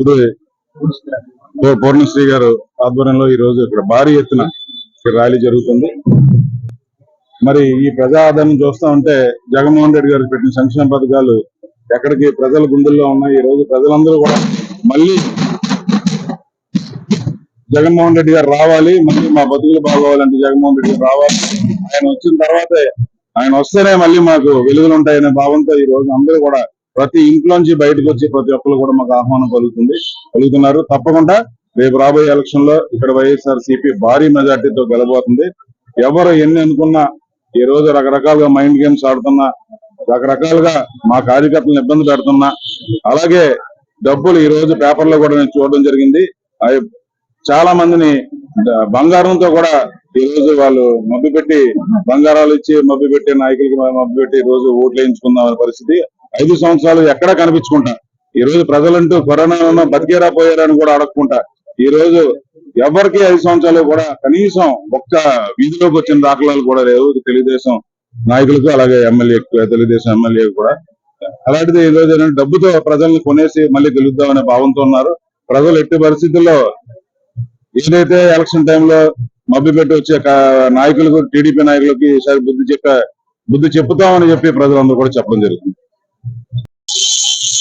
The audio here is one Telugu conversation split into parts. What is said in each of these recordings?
ఇప్పుడు పూ- పూర్ణశ్రీ గారు ఆధ్వర్యంలో ఈ రోజు ఇక్కడ భారీ ఎత్తున ర్యాలీ జరుగుతుంది. మరి ఈ ప్రజా ఆదరణ చూస్తా ఉంటే జగన్మోహన్ రెడ్డి గారు పెట్టిన సంక్షేమ పథకాలు ఎక్కడికి ప్రజల గుండెల్లో ఉన్నాయి. ఈ రోజు ప్రజలందరూ కూడా మళ్ళీ జగన్మోహన్ రెడ్డి గారు రావాలి. మళ్ళీ మా బతుకులు బాగోవాలంటే జగన్మోహన్ రెడ్డి గారు రావాలి. ఆయన వచ్చిన తర్వాతే ఆయన వస్తేనే మళ్ళీ మాకు వెలుగులు ఉంటాయనే భావంతో ఈ రోజు అందరూ కూడా ప్రతి ఇంట్లోంచి బయటకు వచ్చి ప్రతి ఒక్కరు కూడా మాకు ఆహ్వానం కలుగుతుంది కలుగుతున్నారు తప్పకుండా రేపు రాబోయే ఎలక్షన్లో ఇక్కడ వైఎస్ఆర్ సిపి భారీ మెజార్టీతో గెలబోతుంది. ఎవరు ఎన్ని అనుకున్నా ఈ రోజు రకరకాలుగా మైండ్ గేమ్స్ ఆడుతున్నా రకరకాలుగా మా కార్యకర్తలను ఇబ్బంది పెడుతున్నా అలాగే డబ్బులు ఈ రోజు పేపర్లో కూడా నేను చూడడం జరిగింది. అవి చాలా మందిని బంగారంతో కూడా ఈ రోజు వాళ్ళు మబ్బి పెట్టి బంగారాలు ఇచ్చి మబ్బి పెట్టి నాయకులకి మబ్బి పెట్టి ఈ రోజు ఓట్లు వేయించుకుందాం అనే పరిస్థితి. ఐదు సంవత్సరాలు ఎక్కడా కనిపించుకుంటా ఈ రోజు ప్రజలంటూ కరోనా బతికేరా పోయారని కూడా అడగకుండా ఈ రోజు ఎవరికి ఐదు సంవత్సరాలు కూడా కనీసం ఒక్క వీధిలోకి వచ్చిన దాఖలాలు కూడా లేవు. తెలుగుదేశం నాయకులకు అలాగే ఎమ్మెల్యే తెలుగుదేశం ఎమ్మెల్యే కూడా. అలాంటిది ఈ రోజు డబ్బుతో ప్రజల్ని కొనేసి మళ్ళీ గెలుద్దామనే భావంతో ఉన్నారు. ప్రజలు ఎట్టి పరిస్థితుల్లో ఏదైతే ఎలక్షన్ టైంలో మబ్బి పెట్టి వచ్చే నాయకులకు టీడీపీ నాయకులకి ఈసారి బుద్ధి చెప్ప బుద్ధి చెప్తామని చెప్పి ప్రజలందరూ కూడా చెప్పడం జరుగుతుంది.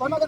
మరి